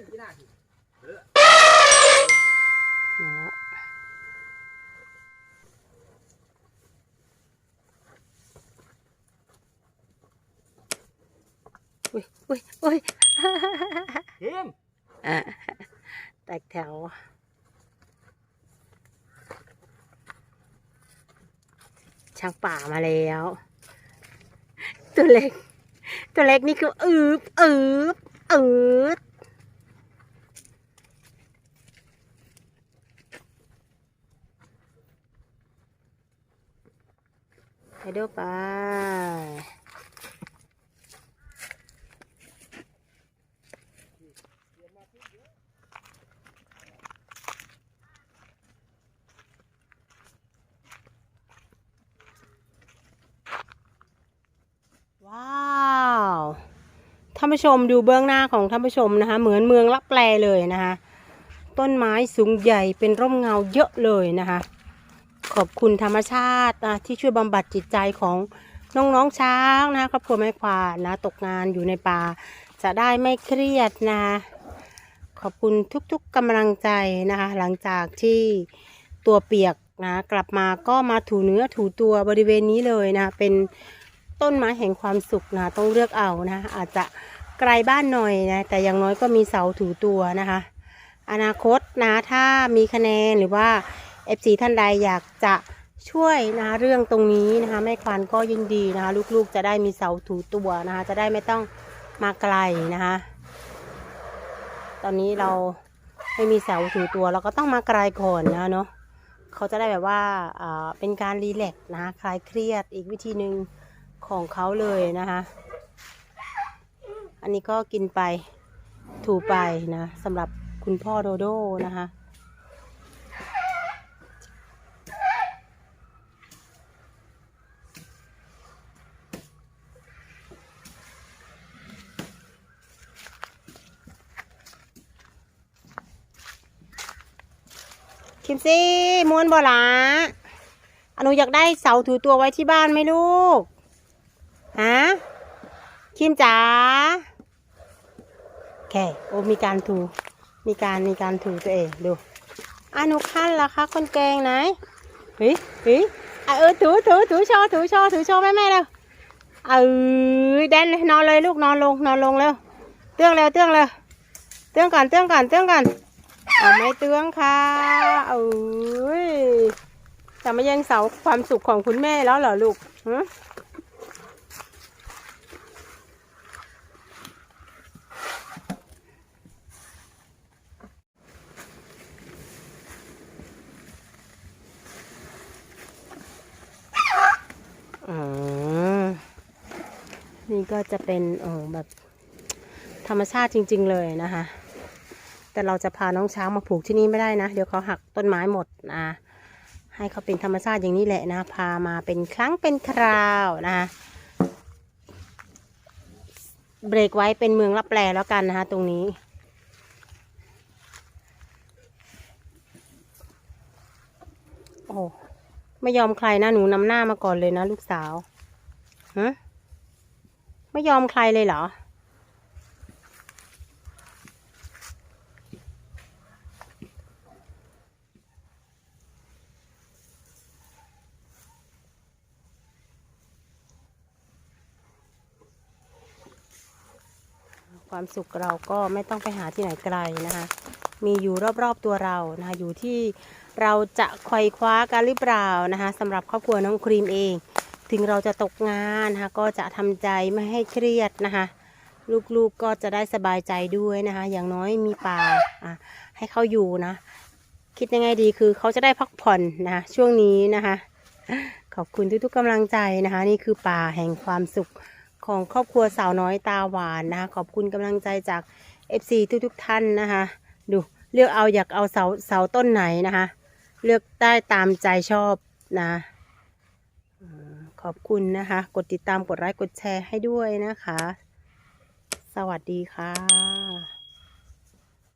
นกี่หน้าทีเออมาแล้วอุ้ยอุ้ยอุ้ยเห็นอะแตกแถว ช้างป่ามาแล้ว ตัวเล็ก ตัวเล็กนี่คืออืบอืบอืด ไปดูไปว้าวท่านผู้ชมดูเบื้องหน้าของท่านผู้ชมนะคะ เหมือนเมืองลับแลเลยนะคะ ต้นไม้สูงใหญ่เป็นร่มเงาเยอะเลยนะคะ ขอบคุณธรรมชาตินะที่ช่วยบำบัดจิตใจของน้องๆช้างนะครอบครัวแม่ควานนะตกงานอยู่ในป่า จะได้ไม่เครียดนะคะขอบคุณทุกๆกำลังใจนะคะ หลังจากที่ตัวเปียกนะกลับมาก็มาถูเนื้อถูตัวบริเวณนี้เลยนะ เป็นต้นไม้แห่งความสุขนะต้องเลือกเอานะ อาจจะไกลบ้านหน่อยนะ แต่อย่างน้อยก็มีเสาถูตัวนะคะ อนาคตนะถ้ามีคะแนนหรือว่า FC ท่านใดอยากจะช่วยนะเรื่องตรงนี้นะคะแม่ควานก็ยินดีนะคะลูกๆจะได้มีเสาถูตัวนะคะจะได้ไม่ต้องมาไกลนะคะตอนนี้เราไม่มีเสาถูตัวเราก็ต้องมาไกลก่อนนะเนาะเขาจะได้แบบว่าเป็นการรีแลกซ์นะคะคลายเครียดอีกวิธีหนึ่งของเขาเลยนะคะอันนี้ก็กินไปถูไปนะสำหรับคุณพ่อโดโดนะคะ คิมซี่ม้วนบ่หลาอนุอยากได้เสาถูตัวไว้ที่บ้านไหมลูกฮะคิมจ๋าโอเคโอ้มีการถู มีการมีการถูตัวเองดูอนูขั้นละคะคนแกงไหนเฮ้ยเฮ้ยเออถูถูถูโชว์ถูโชว์ถูโชว์แม่แม่เร็วเออแดนเลยนอนเลยลูกนอนลงนอนลงเร็วเตื้องเร็วเตื้องเร็วเตื้องก่อนเตื้องก่อนเตื้องก่อน เอาไม่เตื้องค่ะเอ้ยจะมาแย่งเสาความสุขของคุณแม่แล้วเหรอลูกฮะอ๋อนี่ก็จะเป็นเออแบบธรรมชาติจริง ๆ เลยนะคะ แต่เราจะพาน้องช้างมาผูกที่นี่ไม่ได้นะ เดี๋ยวเขาหักต้นไม้หมดนะให้เขาเป็นธรรมชาติอย่างนี้แหละนะ พามาเป็นครั้งเป็นคราวนะเบรกไว้เป็นเมืองรับแปลแล้วกันนะคะตรงนี้ โอ้ไม่ยอมใครนะหนูนำหน้ามาก่อนเลยนะลูกสาวฮะไม่ยอมใครเลยเหรอ ความสุขเราก็ไม่ต้องไปหาที่ไหนไกลนะคะ มีอยู่รอบๆตัวเรานะคะอยู่ที่เราจะไขว่คว้ากันหรือเปล่านะคะสำหรับครอบครัวน้องครีมเอง ถึงเราจะตกงานนะคะก็จะทำใจไม่ให้เครียดนะคะ ลูกๆก็จะได้สบายใจด้วยนะคะ อย่างน้อยมีป่าอะให้เขาอยู่นะ คิดยังไงดีคือเขาจะได้พักผ่อนนะช่วงนี้นะคะ ขอบคุณทุกๆกำลังใจนะคะ นี่คือป่าแห่งความสุข ของครอบครัวสาวน้อยตาหวานนะคะ ขอบคุณกำลังใจจาก FC ทุกทุกท่านนะคะ ดูเลือกเอาอยากเอาเสาเสาต้นไหนนะคะ เลือกได้ตามใจชอบนะขอบคุณนะคะ กดติดตามกดไลค์กดแชร์ให้ด้วยนะคะ สวัสดีค่ะ